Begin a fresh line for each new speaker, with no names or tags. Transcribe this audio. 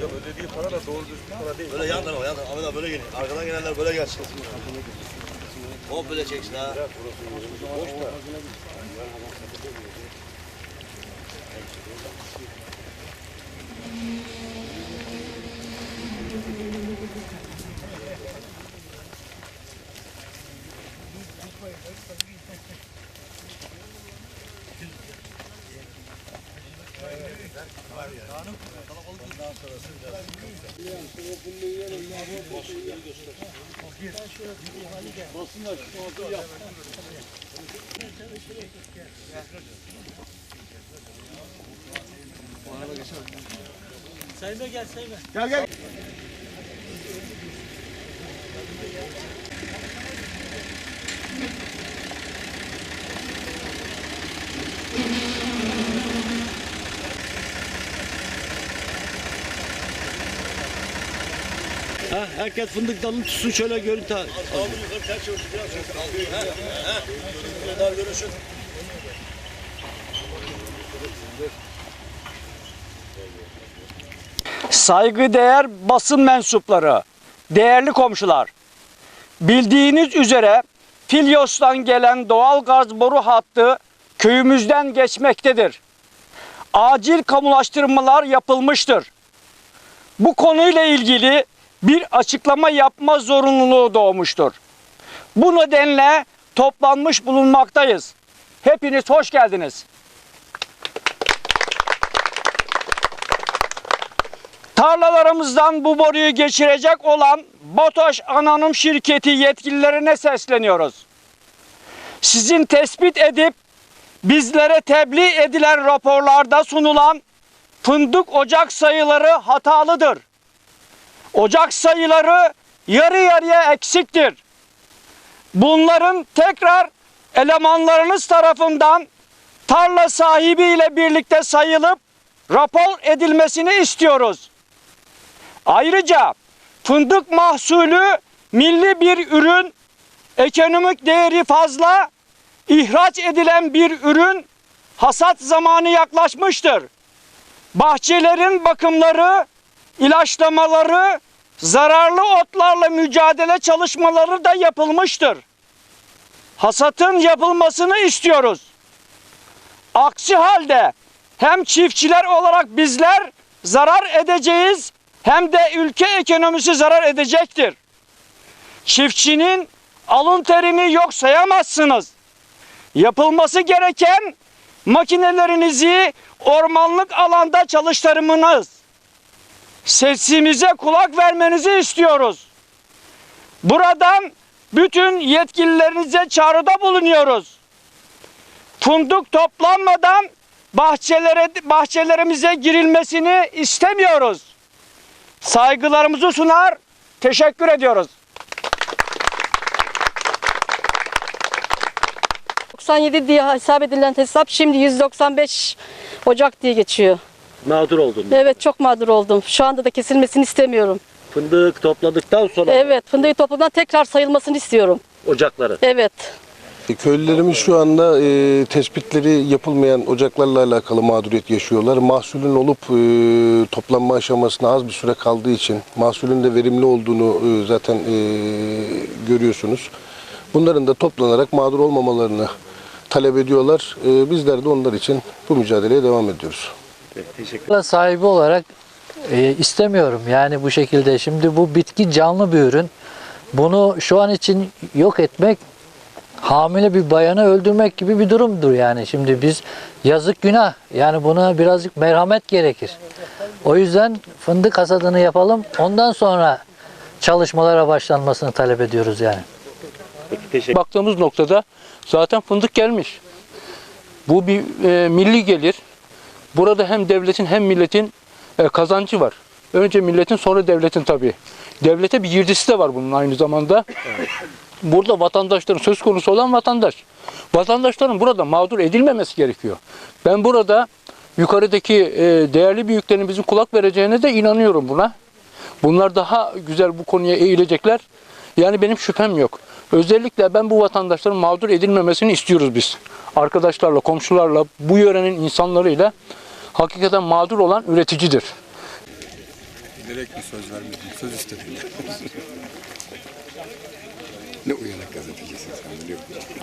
Yok ödediği para da doğru düzgün para değil.
Böyle yandan o yandan. Ahmet abi böyle geliyor. Arkadan gelenler böyle gelsin. Hop böyle çeksin ha.
Boş da. Thank you. Basınlar şu anda yap. Sayın Bey gel Sayın Bey. Gel gel. Herkes fındık dalını tutsun şöyle görüntü al.
Kaldır yukarı ters çevirsin. Biraz çevirsin. Kaldır. Ha. Ha. Böyle daha görürsün.
Saygıdeğer basın mensupları, değerli komşular. Bildiğiniz üzere Filyos'tan gelen doğal gaz boru hattı köyümüzden geçmektedir. Acil kamulaştırmalar yapılmıştır. Bu konuyla ilgili bir açıklama yapma zorunluluğu doğmuştur. Bu nedenle toplanmış bulunmaktayız. Hepiniz hoş geldiniz. Tarlalarımızdan bu boruyu geçirecek olan BOTAŞ Anonim Şirketi yetkililerine sesleniyoruz. Sizin tespit edip bizlere tebliğ edilen raporlarda sunulan fındık ocak sayıları hatalıdır. Ocak sayıları yarı yarıya eksiktir. Bunların tekrar elemanlarınız tarafından tarla sahibiyle birlikte sayılıp rapor edilmesini istiyoruz. Ayrıca fındık mahsulü milli bir ürün, ekonomik değeri fazla, ihraç edilen bir ürün, hasat zamanı yaklaşmıştır. Bahçelerin bakımları, ilaçlamaları, zararlı otlarla mücadele çalışmaları da yapılmıştır. Hasatın yapılmasını istiyoruz. Aksi halde hem çiftçiler olarak bizler zarar edeceğiz hem de ülke ekonomisi zarar edecektir. Çiftçinin alın terini yok sayamazsınız. Yapılması gereken makinelerinizi ormanlık alanda çalıştırmanız. Sesimize kulak vermenizi istiyoruz. Buradan bütün yetkililerinize çağrıda bulunuyoruz. Fındık toplanmadan bahçelere bahçelerimize girilmesini istemiyoruz. Saygılarımızı sunar, teşekkür ediyoruz.
97 diye hesap edilen hesap şimdi 195 Ocak diye geçiyor.
Mağdur oldun.
Evet çok mağdur oldum. Şu anda da kesilmesini istemiyorum.
Fındık topladıktan sonra
Evet fındığı toplumdan tekrar sayılmasını istiyorum.
ocakları.
Evet.
E, Köylülerimiz şu anda e, tespitleri yapılmayan ocaklarla alakalı mağduriyet yaşıyorlar. Mahsulün olup e, toplanma aşamasına az bir süre kaldığı için mahsulün de verimli olduğunu e, zaten e, görüyorsunuz. Bunların da toplanarak mağdur olmamalarını talep ediyorlar. E, bizler de onlar için bu mücadeleye devam ediyoruz.
Tarla sahibi olarak e, istemiyorum yani bu şekilde. Şimdi bu bitki canlı bir ürün. Bunu şu an için yok etmek hamile bir bayanı öldürmek gibi bir durumdur yani. Şimdi biz yazık günah. Yani buna birazcık merhamet gerekir. O yüzden fındık hasadını yapalım. Ondan sonra çalışmalara başlanmasını talep ediyoruz yani.
baktığımız noktada zaten fındık gelmiş. Bu bir e, milli gelir. Burada hem devletin hem milletin e, kazancı var. Önce milletin sonra devletin tabii. Devlete bir girdisi de var bunun aynı zamanda. Burada vatandaşların söz konusu olan vatandaş. Vatandaşların burada mağdur edilmemesi gerekiyor. Ben burada yukarıdaki e, değerli büyüklerimizin kulak vereceğine de inanıyorum buna. Bunlar daha güzel bu konuya eğilecekler. Yani benim şüphem yok. Özellikle ben bu vatandaşların mağdur edilmemesini istiyoruz biz. Arkadaşlarla, komşularla, bu yörenin insanlarıyla hakikaten mağdur olan üreticidir.
Direkt bir söz vermedim. Söz istedim. ne uyanık gazetecisin sen biliyor musun?